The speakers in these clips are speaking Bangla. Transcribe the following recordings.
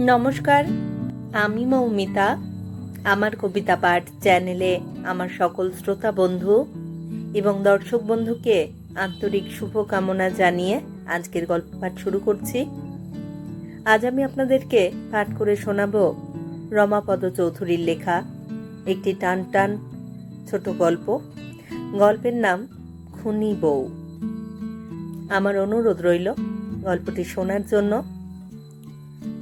নমস্কার, আমি মৌমিতা। আমার কবিতা পাঠ চ্যানেলে আমার সকল শ্রোতা বন্ধু এবং দর্শক বন্ধুকে আন্তরিক শুভকামনা জানিয়ে আজকের গল্প পাঠ শুরু করছি। আজ আমি আপনাদেরকে পাঠ করে শোনাব রমাপদ চৌধুরীর লেখা একটি টান টান ছোট গল্প। গল্পের নাম খুনি বউ। আমার অনুরোধ রইল গল্পটি শোনার জন্য।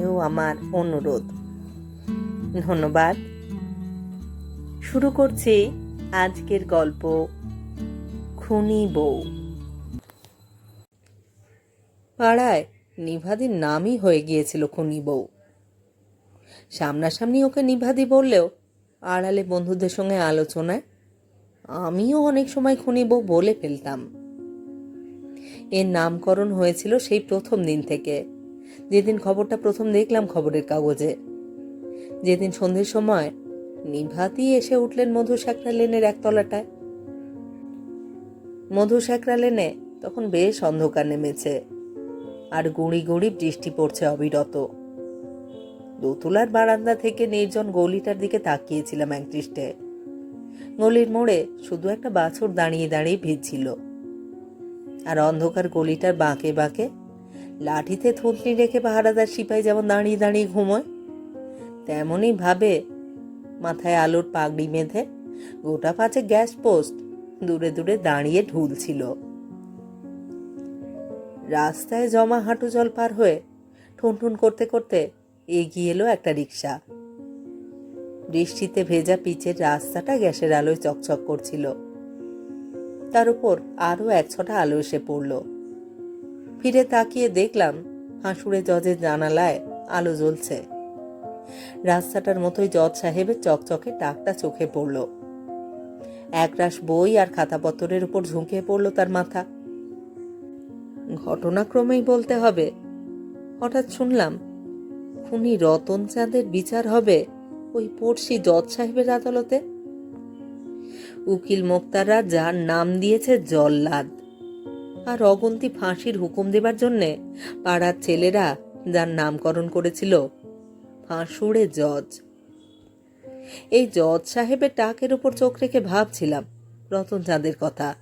এও আমার অনুরোধ। ধন্যবাদ। শুরু করছি আজকের গল্প, খুনি বউ। পাড়ায় নিভাদির নামই হয়ে গিয়েছিল খুনি বউ। সামনাসামনি ওকে নিভাদি বললেও আড়ালে বন্ধুদের সঙ্গে আলোচনায় আমিও অনেক সময় খুনি বউ বলে ফেলতাম। এর নামকরণ হয়েছিল সেই প্রথম দিন থেকে। যেদিন খবরটা প্রথম দেখলাম খবরের কাগজে। যেদিন সন্ধ্যের সময় নিভাতি এসে উঠলেন মধু সাঁকড়া লেনের একতলাটায় মধু সাঁকড়া লেনে তখন বেশ অন্ধকার নেমেছে আর গুঁড়ি গুঁড়ি বৃষ্টি পড়ছে অবিরত। দোতলার বারান্দা থেকে নির্জন গলিটার দিকে তাকিয়েছিলাম একদৃষ্টে গলির মোড়ে শুধু একটা বাছুর দাঁড়িয়ে দাঁড়িয়ে ভিজছিল। আর অন্ধকার গলিটার বাঁকে বাঁকে লাঠিতে থুতনি রেখে পাহারাদার সিপাই যেমন দাঁড়িয়ে দাঁড়িয়ে ঘুমোয়, তেমনই ভাবে মাথায় আলোর পাগড়ি বেঁধে গোটা পাঁচে গ্যাস পোস্ট দূরে দূরে দাঁড়িয়ে ঢুলছিল। রাস্তায় জমা হাঁটু জল পার হয়ে ঠুনঠুন করতে করতে এগিয়ে এলো একটা রিক্সা বৃষ্টিতে ভেজা পিচের রাস্তাটা গ্যাসের আলোয় চকচক করছিল। তার উপর আরও এক ছটা আলো এসে পড়ল। ফিরে তাকিয়ে দেখলাম হাঁসুড়ে জজের জানালায় আলো জ্বলছে। রাস্তাটার মতোই জজ সাহেবের চকচকে টাকটা চোখে পড়ল। একরাশ বই আর খাতাপত্রের উপর ঝুঁকে পড়ল তার মাথা। ঘটনাক্রমেই বলতে হবে, হঠাৎ শুনলাম, খুনি রতন চাঁদের বিচার হবে ওই পড়শি জজ সাহেবের আদালতে। উকিল মোক্তাররা যার নাম দিয়েছে জল্লাদ। আর অগন্তি ফাঁসির হুকুম দেবার জন্যে পাড়ার ছেলেরা যার নামকরণ করেছিল ফাঁসুড়ে জজ। এই জজ সাহেবের টাকের উপর চোখ রেখে ভাবছিলাম, রতন চাঁদের কথা।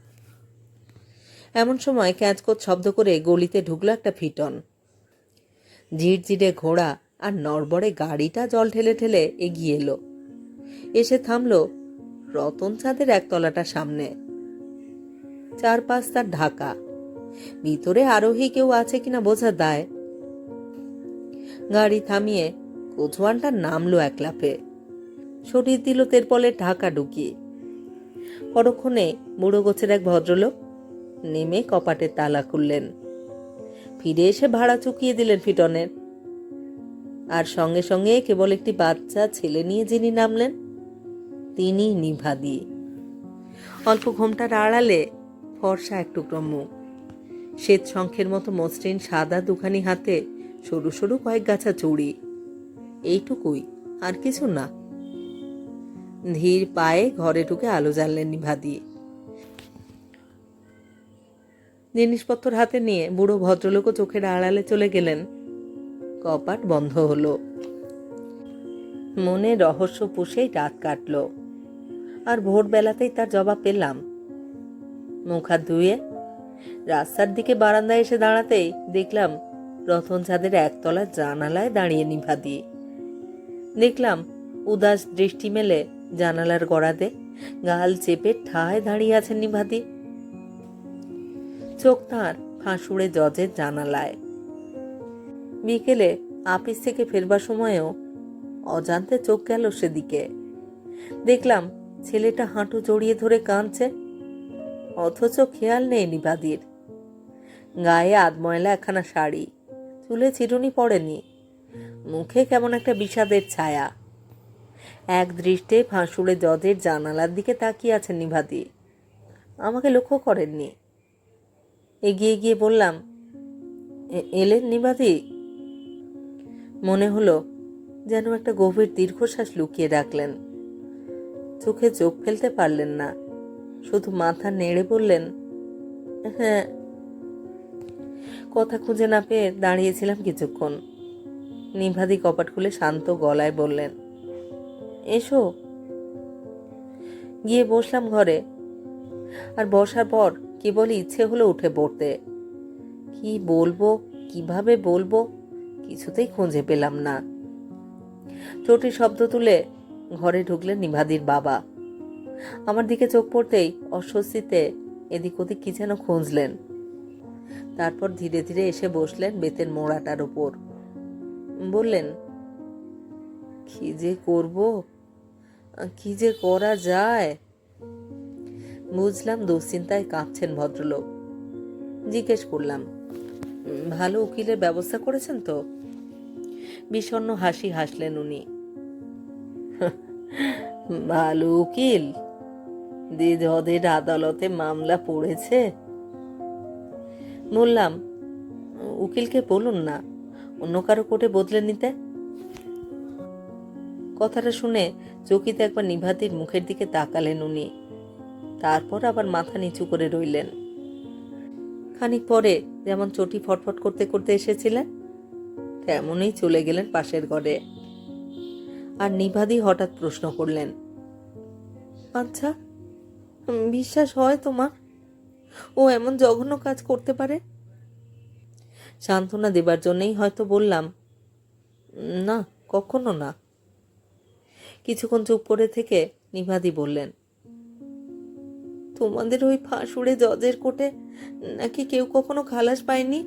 এমন সময় ক্যাঁচকোচ শব্দ করে গলিতে ঢুকলো একটা ফিটন। ঝিরঝিরে ঘোড়া আর নড়বড়ে গাড়িটা জল ঠেলে ঠেলে এগিয়ে এলো। এসে থামলো রতন চাঁদের একতলাটা সামনে। চারপাশ তার ঢাকা। ভিতরে আরোহী কেউ আছে কিনা বোঝা দায়। গাড়ি থামিয়ে কোচওয়ানটা নামলো এক লাফে সরিয়ে দিল তেরপলের ঢাকা ঢুকিয়ে। পরক্ষণে বুড়ো গোছের এক ভদ্রলোক নেমে কপাটের তালা খুললেন। ফিরে এসে ভাড়া চুকিয়ে দিলেন ফিটনের। আর সঙ্গে সঙ্গে কেবল একটি বাচ্চা ছেলে নিয়ে যিনি নামলেন তিনি নিভাদি অল্প ঘোমটার আড়ালে ফর্সা এক টুকরো মুখ। শ্বেত শঙ্খের মতো মসৃণ সাদা দুখানি হাতে সরু সরু কয়েক গাছা চুড়ি। এইটুকুই, আর কিছু না। ধীর পায়ে ঘরে ঢুকে আলো জ্বাললেন নিভাদি জিনিসপত্র হাতে নিয়ে বুড়ো ভদ্রলোকও চোখের আড়ালে চলে গেলেন। কপাট বন্ধ হলো। মনে রহস্য পুষেই রাত কাটল। আর ভোরবেলাতেই তার জবাব পেলাম। মুখ ধুয়ে রাস্তার দিকে বারান্দায় এসে দাঁড়াতেই দেখলাম রতন চাঁদের একতলা জানালায় দাঁড়িয়ে নিভা দিয়ে। দেখলাম উদাস দৃষ্টি মেলে জানালার গড়াতে গাল চেপে ঠায় দাঁড়িয়ে আছেন নিভাদি চোখ তাঁর ফাঁসুড়ে জজের জানালায়। বিকেলে আপিস থেকে ফেরবার সময়ও অজান্তে চোখ গেল সেদিকে। দেখলাম ছেলেটা হাঁটু জড়িয়ে ধরে কাঁদছে। অথচ খেয়াল নেই নিবাদির গায়ে আধময়লা একখানা শাড়ি, চুলে চিরুনি পড়েনি। মুখে কেমন একটা বিষাদের ছায়া। এক দৃষ্টে ফাঁসুড়ে জজের জানালার দিকে তাকিয়ে আছেন নিভাদি। আমাকে লক্ষ্য করেননি। এগিয়ে গিয়ে বললাম, "এ- এলেন নিবাদি মনে হলো যেন একটা গভীর দীর্ঘশ্বাস লুকিয়ে রাখলেন। চোখে চোখ ফেলতে পারলেন না। শুধু মাথা নেড়ে বললেন হ্যাঁ কথা খুঁজে না পেয়ে দাঁড়িয়েছিলাম কিছুক্ষণ। নিভাদি কপাট খুলে শান্ত গলায় বললেন, এসো। গিয়ে বসলাম ঘরে। আর বসার পর কেবল ইচ্ছে হলো উঠে পড়তে। কি বলব, কীভাবে বলব, কিছুতেই খুঁজে পেলাম না। চটি শব্দ তুলে ঘরে ঢুকলেন নিভাদির বাবা। আমার দিকে চোখ পড়তেই অস্বস্তিতে এদিক ওদিক কি যেন খুঁজলেন। তারপর ধীরে ধীরে এসে বসলেন বেতের মোড়াটার উপর। বললেন, কি যে করব? কি যে করা যায়? বুঝলাম দুশ্চিন্তায় কাঁপছেন ভদ্রলোক। জিজ্ঞেস করলাম, ভালো উকিলের ব্যবস্থা করেছেন তো? বিষণ্ণ হাসি হাসলেন উনি। ভালো উকিল? দিদদের আদালতে মামলা পড়েছে? বললাম, উকিলকে বলুন না, অন্য কারও কোর্টে বদলে নিতে। কথাটা শুনে চকিতে একবার নিভাতির মুখের দিকে তাকালেন উনি। তারপর আবার মাথা নিচু করে রইলেন। খানিক পরে যেমন চটি ফটফট করতে করতে এসেছিলেন, তেমনই চলে গেলেন পাশের ঘরে আর নিভাদি হঠাৎ প্রশ্ন করলেন আচ্ছা বিশ্বাস হয় তোমার? ও এমন জঘন্য কাজ করতে পারে? সান্ত্বনা দেবার জন্যই হয়তো বললাম। না, কখনো না। কিছুক্ষণ চুপ করে থেকে নিভাদি বললেন, তোমাদের ওই ফাঁসুড়ে জজের কোটে নাকি কেউ কখনো খালাস পায়নি?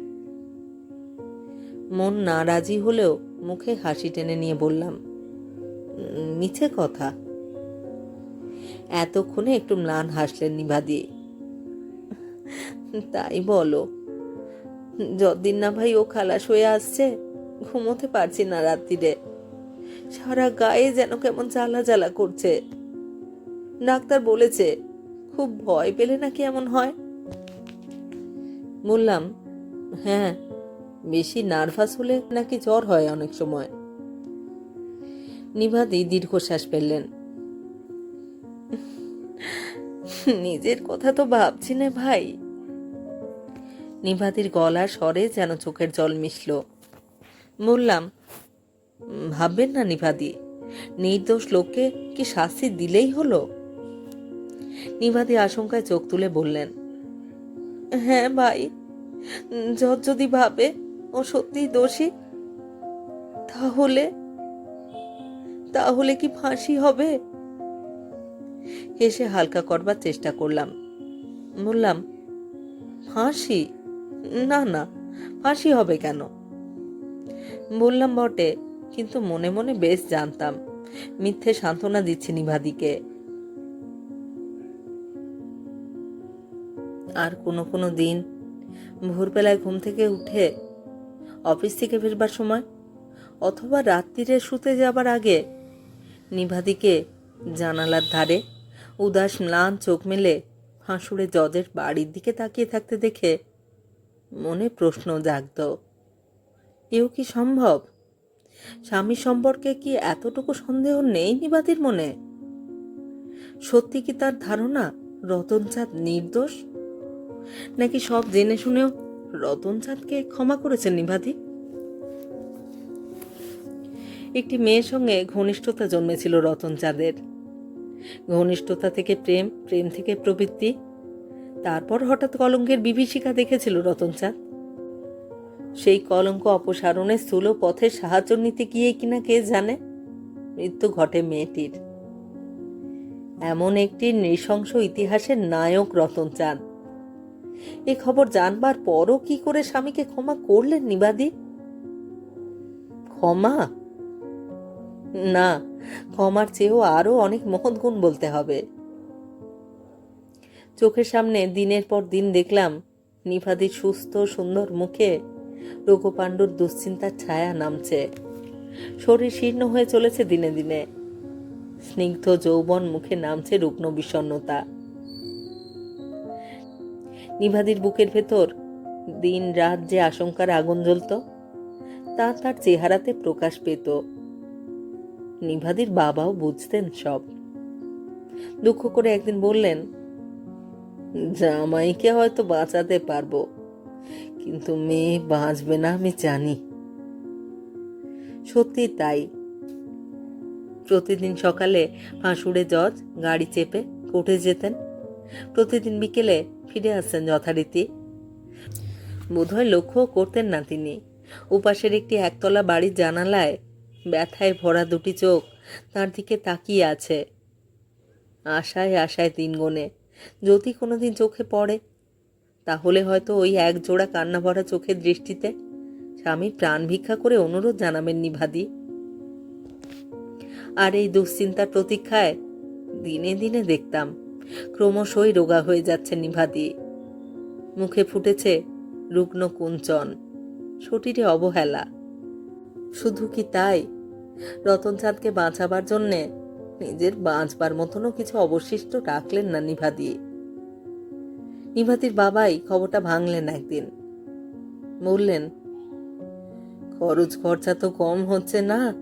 মন না রাজি হলেও মুখে হাসি টেনে নিয়ে বললাম মিছে কথা। এতক্ষণে একটু ম্লান হাসলেন নিভাদি তাই বলো, যতদিন না ভাই ও খালাস হয়ে আসছে, ঘুমোতে পারছি না রাত্রিরে। সারা গায়ে যেন কেমন জ্বালা জ্বালা করছে। ডাক্তার বলেছে, খুব ভয় পেলে নাকি এমন হয়? বললাম হ্যাঁ বেশি নার্ভাস হলে নাকি জ্বর হয় অনেক সময়। নিভাদি দীর্ঘশ্বাস ফেললেন। নিজের কথা তো ভাবছি না ভাই। নিভাদির গলা স্বরে যেন চোখের জল মিশল। বললাম, ভাববেন না নিভাদি নির্দোষ লোককে কি শাস্তি দিলেই হলো? নিভাদি আশঙ্কায় চোখ তুলে বললেন হ্যাঁ ভাই, জজ যদি ভাবে ও সত্যিই দোষী, তাহলে তাহলে কি ফাঁসি হবে? হেসে হালকা করবার চেষ্টা করলাম। বললাম, ফাঁসি? না না, ফাঁসি হবে কেন? বললাম, বটে, কিন্তু মনে মনে বেশ জানতাম। মিথ্যে সান্ত্বনা দিচ্ছি নিভাদিকে। আর কোনো কোনো দিন ভোরবেলায় ঘুম থেকে উঠে অফিস থেকে ফিরবার সময় অথবা রাত্রিরে শুতে যাবার আগে নিভাদিকে জানালার ধারে উদাস ম্লান চোখ মেলে হাঁসুড়ে জজের বাড়ির দিকে তাকিয়ে থাকতে দেখে মনে প্রশ্ন জাগত, এও কি সম্ভব? স্বামী সম্পর্কে কি এতটুকু সন্দেহ নেই নিবাদির মনে? সত্যি কি তার ধারণা রতনচাঁদ নির্দোষ? নাকি সব জেনে শুনেও রতনচাঁদকে ক্ষমা করেছেন নিভাদি একটি মেয়ের সঙ্গে ঘনিষ্ঠতা জন্মেছিল রতনচাঁদের। ঘনিষ্ঠতা থেকে প্রেম প্রেম থেকে প্রবৃত্তি। তারপর হঠাৎ কলঙ্কের বিভীষিকা দেখেছিল রতনচাঁদ। সেই কলঙ্ক অপসারণে স্থূল পথের সাহায্য নিতে গিয়ে কিনা কে জানে? মৃত্যু ঘটে মেয়েটির। এমন একটি নৃশংস ইতিহাসের নায়ক রতনচাঁদ। এ খবর জানবার পরও কি করে স্বামীকে ক্ষমা করলেন নিবাদী? ক্ষমা? না, ক্ষমার চেয়েও আরও অনেক মহৎ গুণ বলতে হবে। চোখের সামনে দিনের পর দিন দেখলাম নিভাদির সুস্থ, সুন্দর মুখে রঘুপাণ্ডুর দুশ্চিন্তার ছায়া নামছে। শরীর শীর্ণ হয়ে চলেছে দিনে দিনে। স্নিগ্ধ যৌবন মুখে নামছে রুগ্ন বিষণ্ণতা। নিভাদির বুকের ভেতর দিন রাত যে আশঙ্কার আগুন জ্বলত, তা তার চেহারাতে প্রকাশ পেত। নিভাদির বাবাও বুঝতেন সব। দুঃখ করে একদিন বললেন, জামাইকে হয়তো বাঁচাতে পারব, কিন্তু মেয়ে বাঁচবে না আমি জানি। সত্যি তাই। প্রতিদিন সকালে ফাঁসুড়ে জজ গাড়ি চেপে কোর্টে যেতেন। প্রতিদিন বিকেলে ফিরে আসতেন যথারীতি। বোধহয় লক্ষ্য করতেন না তিনি। উপাসের একটি একতলা বাড়ির জানালায় ব্যথায় ভরা দুটি চোখ তার দিকে তাকিয়ে আছে। আশায় আশায় দিন গনে যদি কোনো দিন চোখে পড়ে, তাহলে হয়তো ওই এক জোড়া কান্না ভরা চোখের দৃষ্টিতে স্বামী প্রাণ ভিক্ষা করে অনুরোধ জানাবেন নিভাদি আর এই দুশ্চিন্তার প্রতীক্ষায় দিনে দিনে দেখতাম, ক্রমশই রোগা হয়ে যাচ্ছে নিভাদি। মুখে ফুটেছে রুগ্ন কুঞ্চন, শরীরে অবহেলা। শুধু কি তাই? রতন চাঁদকে বাঁচাবার জন্যে নিজের বাঁচবার মতনও কিছু অবশিষ্ট রাখলেন না নিভাদি। নিভাতির বাবাই খবরটা ভাঙলেন একদিন। বললেন, খরচ খরচা তো কম হচ্ছে না।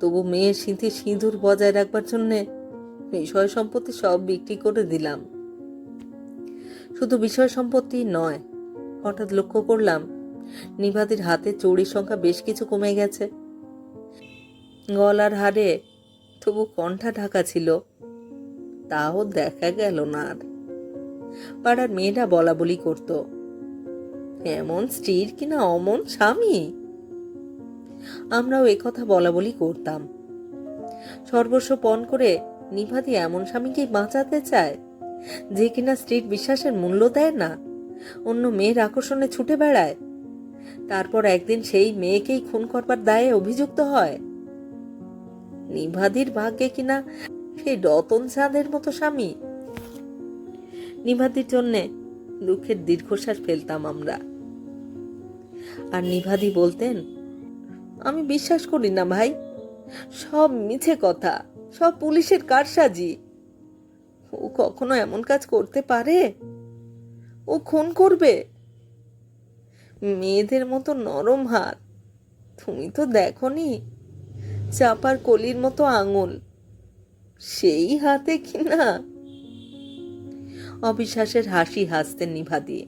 তবু মেয়ের সিঁথি সিঁদুর বজায় রাখবার জন্যে বিষয় সম্পত্তি সব বিক্রি করে দিলাম। শুধু বিষয় সম্পত্তি নয়, হঠাৎ লক্ষ্য করলাম নিভাতির হাতে চৌড়ির সংখ্যা বেশ কিছু কমে গেছে। গলার হারে তবু কণ্ঠা ঢাকা ছিল। তাও দেখা গেল না আর। পাড়ার মেয়েরা বলা বলি করত, এমন স্ত্রীর কিনা অমন স্বামী? আমরাও কথা বলা বলি করতাম। সর্বস্ব পণ করে নিভাতি এমন স্বামীকেই বাঁচাতে চায়, যে কিনা স্ত্রীর বিশ্বাসের মূল্য দেয় না, অন্য মেয়ের আকর্ষণে ছুটে বেড়ায়। তারপর একদিন সেই মেয়েকেই খুন করবার দায়ে অভিযুক্ত হয়। নিভাদির ভাগ্যে কিনা সেই রতন চাঁদের মতো স্বামী? নিভাদির জন্যে দুঃখের দীর্ঘশ্বাস ফেলতাম আমরা। আর নিভাদি বলতেন, আমি বিশ্বাস করি না ভাই, সব মিছে কথা, সব পুলিশের কারসাজি। ও কখনো এমন কাজ করতে পারে? ও খুন করবে? মেয়েদের মতো নরম হাত, তুমি তো দেখনি। চাপার কলির মতো আঙুল। সেই হাতে কি না? অবিশ্বাসের হাসি হাসতেন নিভা দিয়ে।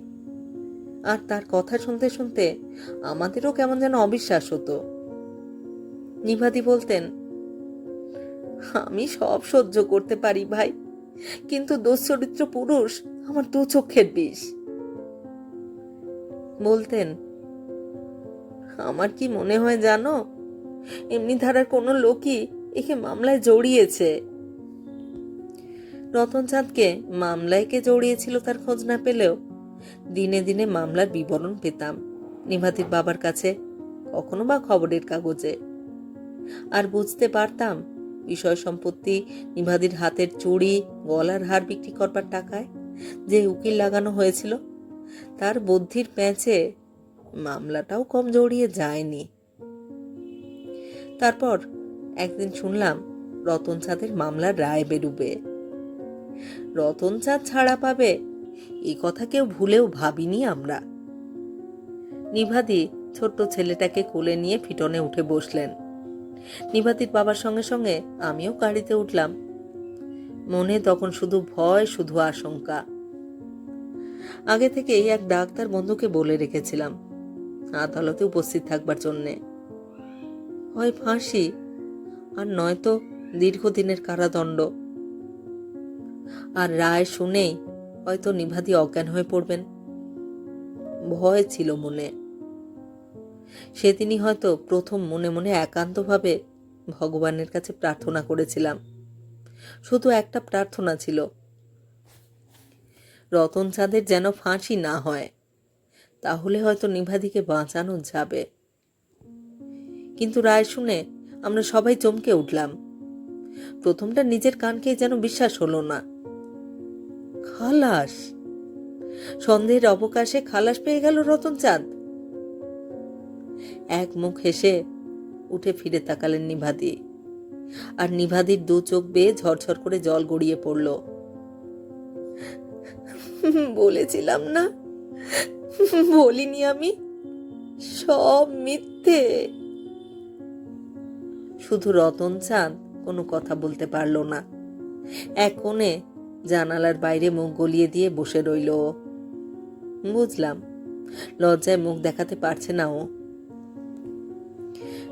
আর তার কথা শুনতে শুনতে আমাদেরও কেমন যেন অবিশ্বাস হতো। নিভাদি বলতেন, আমি সব সহ্য করতে পারি ভাই, কিন্তু দোষচরিত্র পুরুষ আমার দু চক্ষের বিষ। বলতেন, আমার কি মনে হয় জানো? এমনি ধারার কোনো লোকই একে মামলায় জড়িয়েছে। রতন চাঁদকে মামলায় কে জড়িয়েছিল তার খোঁজ না পেলেও দিনে দিনে মামলার বিবরণ পেতাম। নিভাতির বাবার কাছে কখনো বা খবরের কাগজে। আর বুঝতে পারতাম বিষয় সম্পত্তি নিভাদির হাতের চুড়ি, গলার হার বিক্রি করবার টাকায় যে উকিল লাগানো হয়েছিল, তার বুদ্ধির প্যাঁচে মামলাটাও কম জড়িয়ে যায়নি। তারপর একদিন শুনলাম রতন চাঁদের মামলার রায় বেরুবে রতন চাঁদ ছাড়া পাবে এই কথা কেউ ভুলেও ভাবিনি আমরা। নিভাদি ছোট্ট ছেলেটাকে কোলে নিয়ে ফিটনে উঠে বসলেন। নিভাতির বাবার সঙ্গে সঙ্গে আমিও গাড়িতে উঠলাম। মনে তখন শুধু ভয়, শুধু আশঙ্কা। আগে থেকে এই এক ডাক্তার বন্ধুকে বলে রেখেছিলাম, আদালতে উপস্থিত থাকবার জন্যে। হয় ফাঁসি, আর নয়তো দীর্ঘদিনের কারাদণ্ড। আর রায় শুনেই হয়তো নিভাদি অজ্ঞান হয়ে পড়বেন। ভয় ছিল মনে। সেদিনই হয়তো প্রথম মনে মনে একান্তভাবে ভগবানের কাছে প্রার্থনা করেছিলাম। শুধু একটা প্রার্থনা ছিল, রতন চাঁদের যেন ফাঁসি না হয়, তাহলে হয়তো নিভাদিকে বাঁচানো যাবে। কিন্তু রায় শুনে আমরা সবাই চমকে উঠলাম। প্রথমটা নিজের কানকে যেন বিশ্বাস হলো না। খালাস! সন্ধ্যের অবকাশে খালাস পেয়ে গেল রতন চাঁদ। এক মুখ হেসে উঠে ফিরে তাকালেন নিভাদি। আর নিভাদির দু চোখ বেয়ে ঝরঝর করে জল গড়িয়ে পড়ল। বলেছিলাম না? বলিনি আমি? সব মিথ্যে। শুধু রতন চাঁদ কোনো কথা বলতে পারল না। কোণে জানালার বাইরে মুখ গলিয়ে দিয়ে বসে রইল বুঝলাম, লজ্জায় মুখ দেখাতে পারছে না ও।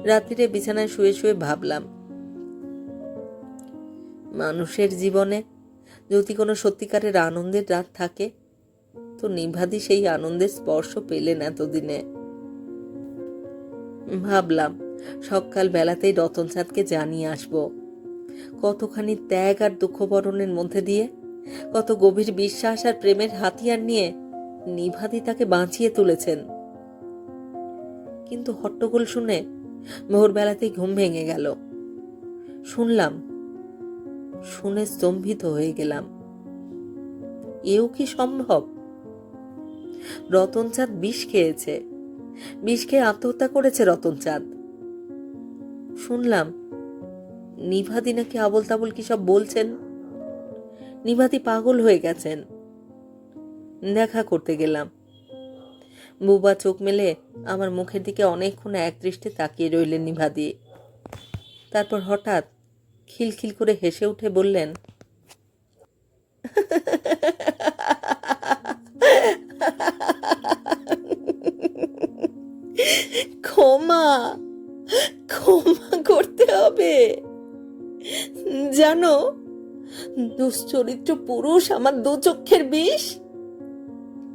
রাত্রিরে বিছানায় শুয়ে শুয়ে ভাবলাম, মানুষের জীবনে যদি কোনো সত্যিকারের আনন্দের রাত থাকে, তো নিভাদি সেই আনন্দের স্পর্শ পেলেন এতদিনে। ভাবলাম সকাল বেলাতেই রতন চাঁদকে জানিয়ে আসব। কতখানি ত্যাগ আর দুঃখ বরণের মধ্যে দিয়ে, কত গভীর বিশ্বাস আর প্রেমের হাতিয়ার নিয়ে নিভাদি তাকে বাঁচিয়ে তুলেছেন। কিন্তু হট্টগোল শুনে ভোরবেলাতেই ঘুম ভেঙে গেল। শুনলাম, শুনে স্তম্ভিত হয়ে গেলাম। এও কি সম্ভব? রতনচাঁদ বিষ খেয়েছে। বিষ খেয়ে আত্মহত্যা করেছে রতনচাঁদ শুনলাম। নিভাদি নাকি আবল তাবল কি সব বলছেন? নিভাদি পাগল হয়ে গেছেন। দেখা করতে গেলাম। বুবা চোখ মেলে আমার মুখের দিকে অনেকক্ষণ এক দৃষ্টে তাকিয়ে রইলেন নিভাদি। তারপর হঠাৎ খিলখিল করে হেসে উঠে বললেন, ক্ষমা ক্ষমা করতে হবে। জানো, দুশ্চরিত্র পুরুষ আমার দু চক্ষের বিষ?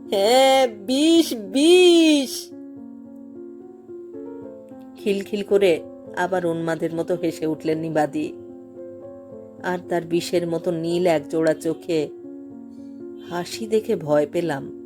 হ্যাঁ বিষ বিষ। খিলখিল করে আবার উন্মাদের মতো হেসে উঠলেন নিবাদি। আর তার বিষের মতো নীল এক জোড়া চোখে হাসি দেখে ভয় পেলাম।